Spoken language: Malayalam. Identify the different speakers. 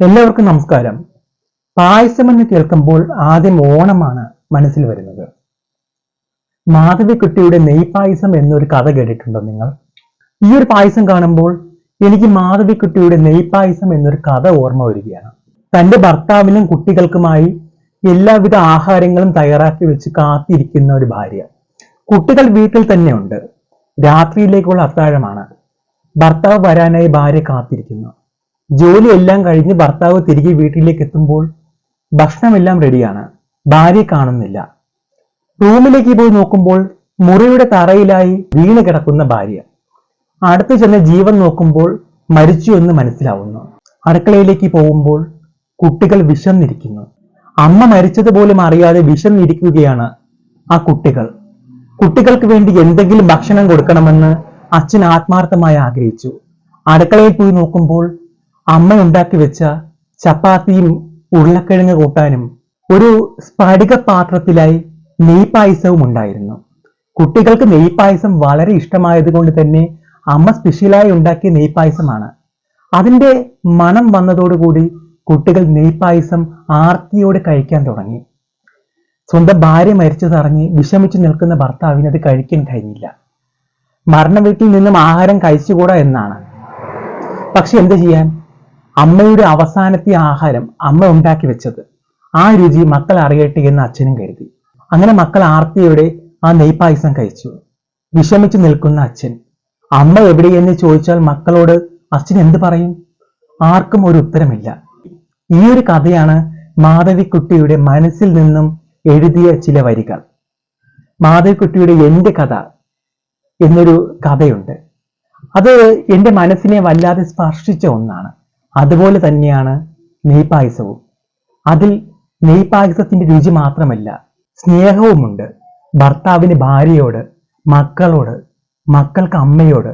Speaker 1: എല്ലാവർക്കും നമസ്കാരം. പായസം എന്ന് കേൾക്കുമ്പോൾ ആദ്യം ഓണമാണ് മനസ്സിൽ വരുന്നത്. മാധവിക്കുട്ടിയുടെ നെയ്പായസം എന്നൊരു കഥ കേട്ടിട്ടുണ്ടോ നിങ്ങൾ? ഈ ഒരു പായസം കാണുമ്പോൾ എനിക്ക് മാധവിക്കുട്ടിയുടെ നെയ്പായസം എന്നൊരു കഥ ഓർമ്മ വരികയാണ്. തന്റെ ഭർത്താവിനും കുട്ടികൾക്കുമായി എല്ലാവിധ ആഹാരങ്ങളും തയ്യാറാക്കി വെച്ച് കാത്തിരിക്കുന്ന ഒരു ഭാര്യ. കുട്ടികൾ വീട്ടിൽ തന്നെയുണ്ട്. രാത്രിയിലേക്കുള്ള അത്താഴമാണ്. ഭർത്താവ് വരാനായി ഭാര്യ കാത്തിരിക്കുന്നു. ജോലി എല്ലാം കഴിഞ്ഞ് ഭർത്താവ് തിരികെ വീട്ടിലേക്ക് എത്തുമ്പോൾ ഭക്ഷണമെല്ലാം റെഡിയാണ് ഭാര്യ കാണുന്നില്ല. റൂമിലേക്ക് പോയി നോക്കുമ്പോൾ മുറിയുടെ തറയിലായി വീണ് കിടക്കുന്ന ഭാര്യ. അടുത്ത് ചെന്ന് ജീവൻ നോക്കുമ്പോൾ മരിച്ചു എന്ന് മനസ്സിലാവുന്നു. അടുക്കളയിലേക്ക് പോകുമ്പോൾ കുട്ടികൾ വിശന്നിരിക്കുന്നു. അമ്മ മരിച്ചതുപോലും അറിയാതെ വിശന്നിരിക്കുകയാണ് ആ കുട്ടികൾ. കുട്ടികൾക്ക് വേണ്ടി എന്തെങ്കിലും ഭക്ഷണം കൊടുക്കണമെന്ന് അച്ഛൻ ആത്മാർത്ഥമായി ആഗ്രഹിച്ചു. അടുക്കളയിൽ പോയി നോക്കുമ്പോൾ അമ്മ ഉണ്ടാക്കി വെച്ച ചപ്പാത്തിയും ഉരുളക്കിഴങ്ങ് കൂട്ടാനും ഒരു സ്ഫടിക പാത്രത്തിലായി നെയ്പായസവും ഉണ്ടായിരുന്നു. കുട്ടികൾക്ക് നെയ്പായസം വളരെ ഇഷ്ടമായതുകൊണ്ട് തന്നെ അമ്മ സ്പെഷ്യലായി ഉണ്ടാക്കിയ നെയ്പായസമാണ്. അതിന്റെ മണം വന്നതോടുകൂടി കുട്ടികൾ നെയ്പായസം ആർത്തിയോടെ കഴിക്കാൻ തുടങ്ങി. സ്വന്തം ഭാര്യ മരിച്ചതറിഞ്ഞ് വിഷമിച്ചു നിൽക്കുന്ന ഭർത്താവിന് അത് കഴിക്കാൻ കഴിഞ്ഞില്ല. മരണവീട്ടിൽ നിന്നും ആഹാരം കഴിച്ചുകൂടാ എന്നാണ്. പക്ഷെ എന്ത് ചെയ്യാൻ? അമ്മയുടെ അവസാനത്തെ ആഹാരം അമ്മ ഉണ്ടാക്കി വെച്ചത്. ആ രുചി മക്കൾ അറിയട്ടെ എന്ന് അച്ഛനും കരുതി. അങ്ങനെ മക്കൾ ആർത്തിയോടെ ആ നെയ്പായസം കഴിച്ചു. വിഷമിച്ചു നിൽക്കുന്ന അച്ഛൻ അമ്മ എവിടെയെന്ന് ചോദിച്ചാൽ മക്കളോട് അച്ഛൻ എന്ത് പറയും? ആർക്കും ഒരു ഉത്തരമില്ല. ഈ ഒരു കഥയാണ് മാധവിക്കുട്ടിയുടെ മനസ്സിൽ നിന്നും എഴുതിയ ചില വരികൾ. മാധവിക്കുട്ടിയുടെ എന്റെ കഥ എന്നൊരു കഥയുണ്ട്. അത് എന്റെ മനസ്സിനെ വല്ലാതെ സ്പർശിച്ച ഒന്നാണ്. അതുപോലെ തന്നെയാണ് നെയ്പായസവും. അതിൽ നെയ്പായസത്തിന്റെ രുചി മാത്രമല്ല സ്നേഹവുമുണ്ട്. ഭർത്താവിന് ഭാര്യയോട് മക്കളോട് മക്കൾക്ക് അമ്മയോട്